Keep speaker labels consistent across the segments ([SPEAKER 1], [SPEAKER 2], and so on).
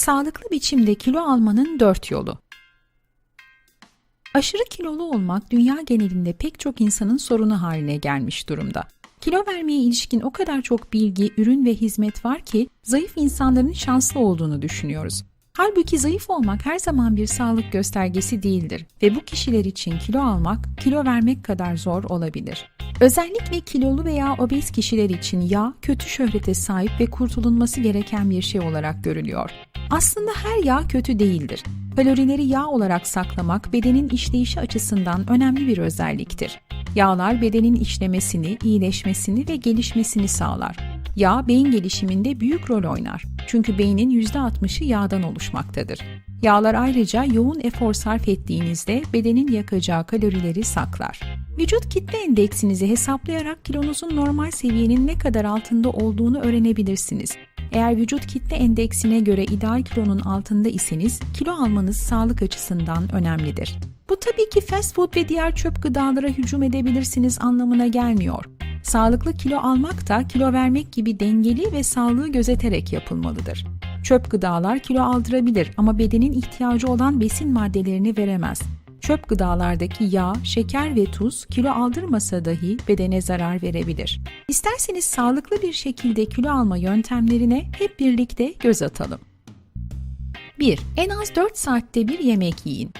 [SPEAKER 1] Sağlıklı biçimde kilo almanın 4 yolu. Aşırı kilolu olmak dünya genelinde pek çok insanın sorunu haline gelmiş durumda. Kilo vermeye ilişkin o kadar çok bilgi, ürün ve hizmet var ki zayıf insanların şanslı olduğunu düşünüyoruz. Halbuki zayıf olmak her zaman bir sağlık göstergesi değildir ve bu kişiler için kilo almak, kilo vermek kadar zor olabilir. Özellikle kilolu veya obez kişiler için yağ kötü şöhrete sahip ve kurtulunması gereken bir şey olarak görülüyor. Aslında her yağ kötü değildir. Kalorileri yağ olarak saklamak bedenin işleyişi açısından önemli bir özelliktir. Yağlar bedenin işlemesini, iyileşmesini ve gelişmesini sağlar. Yağ beyin gelişiminde büyük rol oynar. Çünkü beynin %60'ı yağdan oluşmaktadır. Yağlar ayrıca yoğun efor sarf ettiğinizde bedenin yakacağı kalorileri saklar. Vücut kitle endeksinizi hesaplayarak kilonuzun normal seviyenin ne kadar altında olduğunu öğrenebilirsiniz. Eğer vücut kitle endeksine göre ideal kilonun altında iseniz kilo almanız sağlık açısından önemlidir. Bu tabii ki fast food ve diğer çöp gıdalara hücum edebilirsiniz anlamına gelmiyor. Sağlıklı kilo almak da kilo vermek gibi dengeli ve sağlığı gözeterek yapılmalıdır. Çöp gıdalar kilo aldırabilir ama bedenin ihtiyacı olan besin maddelerini veremez. Çöp gıdalardaki yağ, şeker ve tuz kilo aldırmasa dahi bedene zarar verebilir. İsterseniz sağlıklı bir şekilde kilo alma yöntemlerine hep birlikte göz atalım. 1. En az 4 saatte bir yemek yiyin.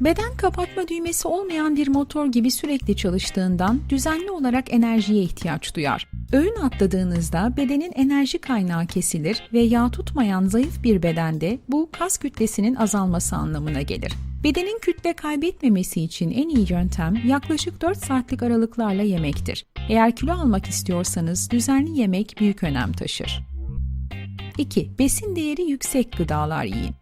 [SPEAKER 1] Beden kapatma düğmesi olmayan bir motor gibi sürekli çalıştığından düzenli olarak enerjiye ihtiyaç duyar. Öğün atladığınızda bedenin enerji kaynağı kesilir ve yağ tutmayan zayıf bir bedende bu kas kütlesinin azalması anlamına gelir. Bedenin kütle kaybetmemesi için en iyi yöntem yaklaşık 4 saatlik aralıklarla yemektir. Eğer kilo almak istiyorsanız düzenli yemek büyük önem taşır. 2. Besin değeri yüksek gıdalar yiyin.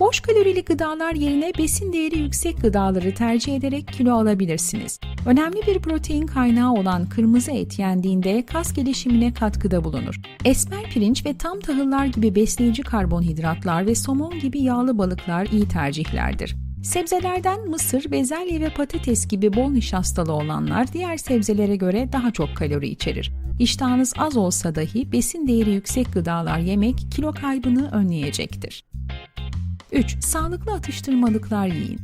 [SPEAKER 1] Boş kalorili gıdalar yerine besin değeri yüksek gıdaları tercih ederek kilo alabilirsiniz. Önemli bir protein kaynağı olan kırmızı et yendiğinde kas gelişimine katkıda bulunur. Esmer pirinç ve tam tahıllar gibi besleyici karbonhidratlar ve somon gibi yağlı balıklar iyi tercihlerdir. Sebzelerden mısır, bezelye ve patates gibi bol nişastalı olanlar diğer sebzelere göre daha çok kalori içerir. İştahınız az olsa dahi besin değeri yüksek gıdalar yemek kilo kaybını önleyecektir. 3. Sağlıklı atıştırmalıklar yiyin.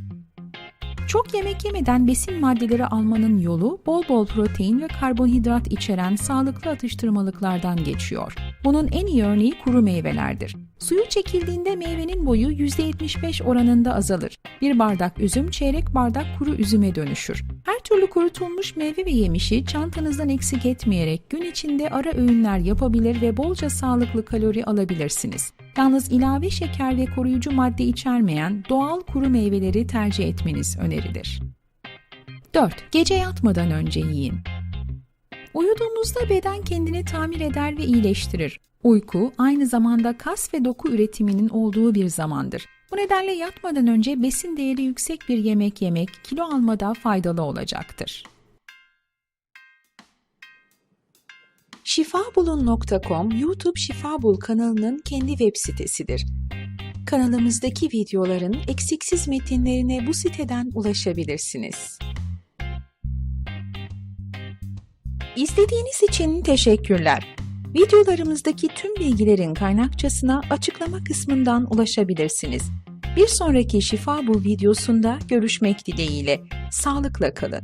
[SPEAKER 1] Çok yemek yemeden besin maddeleri almanın yolu bol bol protein ve karbonhidrat içeren sağlıklı atıştırmalıklardan geçiyor. Bunun en iyi örneği kuru meyvelerdir. Suyu çekildiğinde meyvenin boyu %75 oranında azalır. Bir bardak üzüm çeyrek bardak kuru üzüme dönüşür. Her türlü kurutulmuş meyve ve yemişi çantanızdan eksik etmeyerek gün içinde ara öğünler yapabilir ve bolca sağlıklı kalori alabilirsiniz. Yalnız ilave şeker ve koruyucu madde içermeyen doğal kuru meyveleri tercih etmeniz önerilir. 4. Gece yatmadan önce yiyin. Uyuduğunuzda beden kendini tamir eder ve iyileştirir. Uyku aynı zamanda kas ve doku üretiminin olduğu bir zamandır. Bu nedenle yatmadan önce besin değeri yüksek bir yemek yemek kilo almada faydalı olacaktır. Şifabulun.com YouTube Şifabul kanalının kendi web sitesidir. Kanalımızdaki videoların eksiksiz metinlerine bu siteden ulaşabilirsiniz. İzlediğiniz için teşekkürler. Videolarımızdaki tüm bilgilerin kaynakçasına açıklama kısmından ulaşabilirsiniz. Bir sonraki Şifa Bul videosunda görüşmek dileğiyle. Sağlıkla kalın.